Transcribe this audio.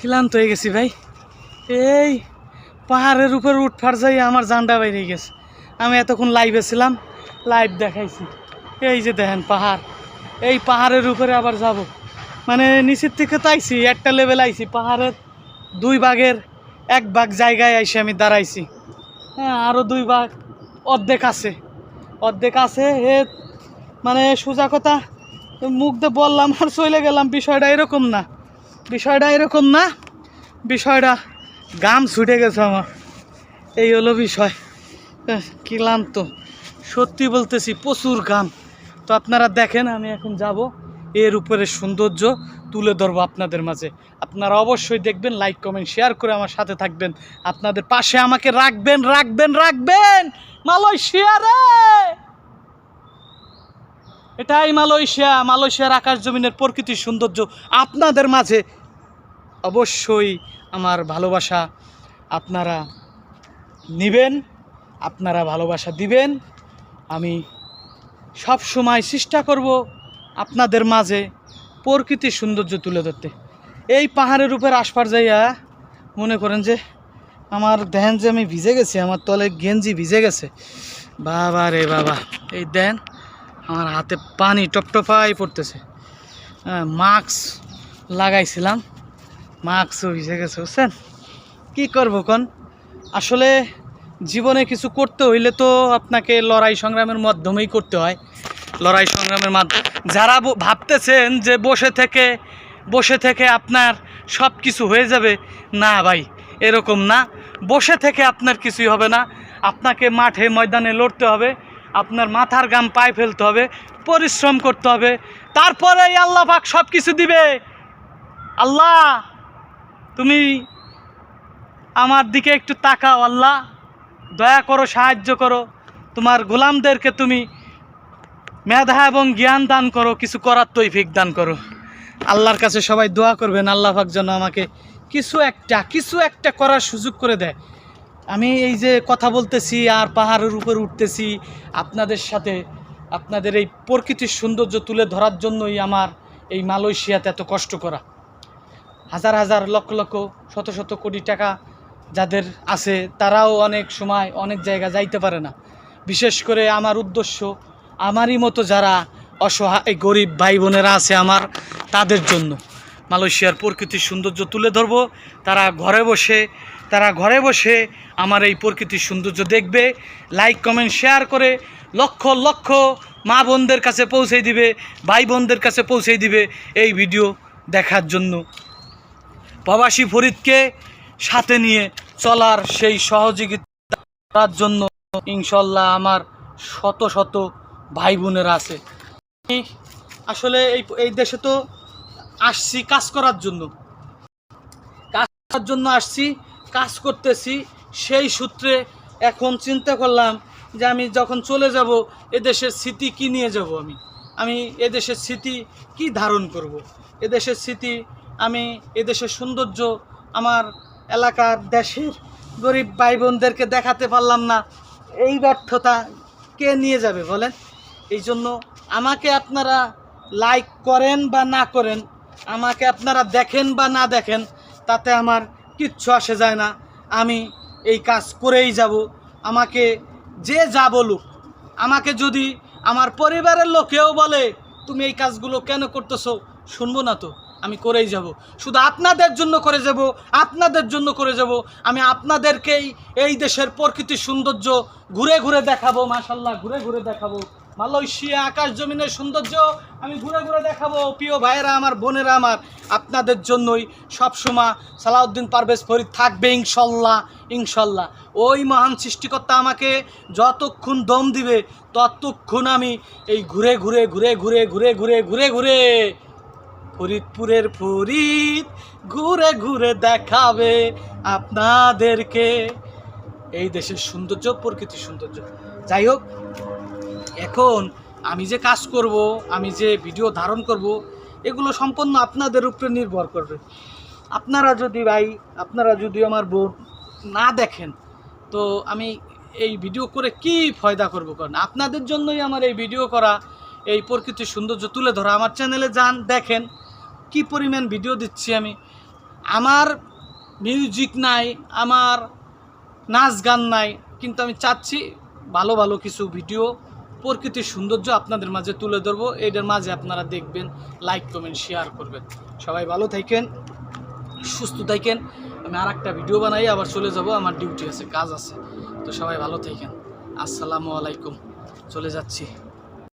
ক্লান্ত হয়ে গেছি ভাই। এই পাহাড়ের উপর উঠফার যাই আমার জান্ডা বাইরে গেছে। আমি এতক্ষণ লাইভে ছিলাম লাইভ দেখাইছি। এই যে দেখেন পাহাড়। এই পাহাড়ের উপরে আবার যাব। মানে নিচের থেকে তো আইছি, একটা লেভেল আইছি। পাহাড়ের দুই ভাগের এক ভাগ জায়গায় আইসি আমি দাঁড়াইছি। হ্যাঁ আরও দুই ভাগ অর্ধেক আছে। অর্ধেক আছে এ মানে সোজা কথা, মুখ দিয়ে বললাম আর চলে গেলাম, বিষয়টা এরকম না। বিষয়টা এরকম না। বিষয়টা গাম ছুটে গেছে আমার। এই হলো বিষয়। ক্লান্ত। সত্যি বলতেছি, প্রচুর গাম তো আপনারা দেখেন, আমি এখন যাব এর উপরে সৌন্দর্য তুলে ধরবো আপনাদের মাঝে। আপনারা অবশ্যই দেখবেন লাইক কমেন্ট শেয়ার করে আমার সাথে থাকবেন। আপনাদের পাশে আমাকে রাখবেন রাখবেন রাখবেন! মালয়েশিয়া এটাই মালয়েশিয়া। মালয়েশিয়ার আকাশ জমিনের প্রকৃতির সৌন্দর্য আপনাদের মাঝে অবশ্যই আমার ভালোবাসা আপনারা নেবেন, আপনারা ভালোবাসা দিবেন। আমি সব সময় চেষ্টা করব আপনাদের মাঝে প্রকৃতির সৌন্দর্য তুলে ধরতে। এই পাহাড়ের উপর আসপার যাইয়া মনে করেন যে আমার দেন যে আমি ভিজে গেছি, আমার তলে গেঞ্জি ভিজে গেছে। বাবা রে বাবা, এই দেন আমার হাতে পানি টপটপাই পড়তেছে। মাস্ক লাগাইছিলাম। মাস্কও ভিজে গেছে, বুঝছেন? কী করব কোন? আসলে জীবনে কিছু করতে হইলে তো আপনাকে লড়াই সংগ্রামের মাধ্যমেই করতে হয়। লড়াই সংগ্রামের মাধ্যমে যারা ভাবতেছেন যে বসে থেকে বসে থেকে আপনার সব কিছু হয়ে যাবে, না ভাই, এরকম না। বসে থেকে আপনার কিছুই হবে না। আপনাকে মাঠে, ময়দানে লড়তে হবে। আপনার মাথার গাম পায়ে ফেলতে হবে, পরিশ্রম করতে হবে। তারপরে আল্লাহ পাক সব কিছু দিবে। আল্লাহ! তুমি আমার দিকে একটু তাকাও, আল্লাহ। দয়া করো, সাহায্য করো। তোমার গোলামদেরকে তুমি মেধা এবং জ্ঞান দান করো, কিছু করার তৈফিক দান করো। আল্লাহর কাছে সবাই দোয়া করবেন, আল্লাহ যেন আমাকে কিছু একটা কিছু একটা করার সুযোগ করে দেয়। আমি এই যে কথা বলতেছি, আর পাহাড়ের উপর উঠতেছি, আপনাদের সাথে, আপনাদের এই প্রকৃতির সৌন্দর্য তুলে ধরার জন্যই আমার এই মালয়েশিয়াতে এত কষ্ট করা। হাজার হাজার লক্ষ লক্ষ, শত শত কোটি টাকা যাদের আছে, তারাও অনেক সময় অনেক জায়গা যাইতে পারে না। বিশেষ করে আমার উদ্দেশ্য, আমারই মতো যারা অসহায়, গরিব ভাই বোনেরা আছে আমার, তাদের জন্য। মালয়েশিয়ার প্রকৃতির সৌন্দর্য তুলে ধরবো, তারা ঘরে বসে, তারা ঘরে বসে আমার এই প্রকৃতির সৌন্দর্য দেখবে লাইক কমেন্ট শেয়ার করে লক্ষ লক্ষ মা বোনদের কাছে পৌঁছে দিবে, ভাই বোনদের কাছে পৌঁছে দিবে এই ভিডিও দেখার জন্য। প্রবাসী ফরিদকে সাথে নিয়ে চলার সেই সহযোগিতা করার জন্য ইনশাল্লাহ আমার শত শত ভাই বোনেরা আছে আসলে এই এই দেশে তো আসছি কাজ করার জন্য। কাজ করার জন্য আসছি, কাজ করতেছি, সেই সূত্রে এখন চিন্তা করলাম যে আমি যখন চলে যাব, এদেশের স্মৃতি কি নিয়ে যাব আমি? আমি এদেশের স্মৃতি কি ধারণ করব। এদেশের স্মৃতি আমি এদেশের সৌন্দর্য, আমার এলাকার দেশের গরিব ভাই বোনদেরকে দেখাতে পারলাম না। এই ব্যর্থতা কে নিয়ে যাবে বলেন? এই জন্য আমাকে আপনারা লাইক করেন বা না করেন, আমাকে আপনারা দেখেন বা না দেখেন, তাতে আমার কিচ্ছু আসে যায় না। আমি এই কাজ করেই যাব। আমাকে যে যা বলুক, আমাকে যদি আমার পরিবারের লোকেও বলে, তুমি এই কাজগুলো কেন করতেছো? শুনব না তো। আমি করেই যাব। শুধু আপনাদের জন্য করে যাব, আপনাদের জন্য করে যাব। আমি আপনাদেরকেই এই দেশের প্রকৃতির সৌন্দর্য ঘুরে ঘুরে দেখাবো মাশাল্লাহ ঘুরে ঘুরে দেখাবো। মালয়েশিয়া আকাশ জমিনের সৌন্দর্য আমি ঘুরে ঘুরে দেখাবো। প্রিয় ভাইয়েরা আমার, বোনেরা আমার, আপনাদের জন্যই সবসময় সালাউদ্দিন পারভেজ ফরিদ থাকবে ইনশাল্লাহ ইনশাল্লাহ ওই মহান সৃষ্টিকর্তা আমাকে যতক্ষণ দম দিবে, ততক্ষণ আমি এই ঘুরে ঘুরে ঘুরে ঘুরে ঘুরে ঘুরে ঘুরে ঘুরে ফরিদপুরের ফরিদ ঘুরে ঘুরে দেখাবে আপনাদেরকে। এই দেশের সৌন্দর্য, প্রকৃতির সৌন্দর্য। যাই হোক, এখন আমি যে কাজ করব, আমি যে ভিডিও ধারণ করব, এগুলো সম্পূর্ণ আপনাদের উপরে নির্ভর করবে। আপনারা যদি ভাই, আপনারা যদি আমার বোন না দেখেন, তো আমি এই ভিডিও করে কি ফয়দা করব কারণ আপনাদের জন্যই আমার এই ভিডিও করা, এই প্রকৃতির সৌন্দর্য তুলে ধরা। আমার চ্যানেলে যান, দেখেন কি পরিমাণ ভিডিও দিচ্ছি আমি? আমার মিউজিক নাই, আমার নাচ গান নাই, কিন্তু আমি চাচ্ছি ভালো ভালো কিছু ভিডিও প্রকৃতির সৌন্দর্য আপনাদের মাঝে তুলে ধরবো। এটার মাঝে আপনারা দেখবেন লাইক কমেন্ট শেয়ার করবেন। সবাই ভালো থাকেন, সুস্থ থাকেন। আমি আর একটা ভিডিও বানাই, আবার চলে যাব। আমার ডিউটি আছে, কাজ আছে। তো সবাই ভালো থাকেন। আসসালামু আলাইকুম। চলে যাচ্ছি।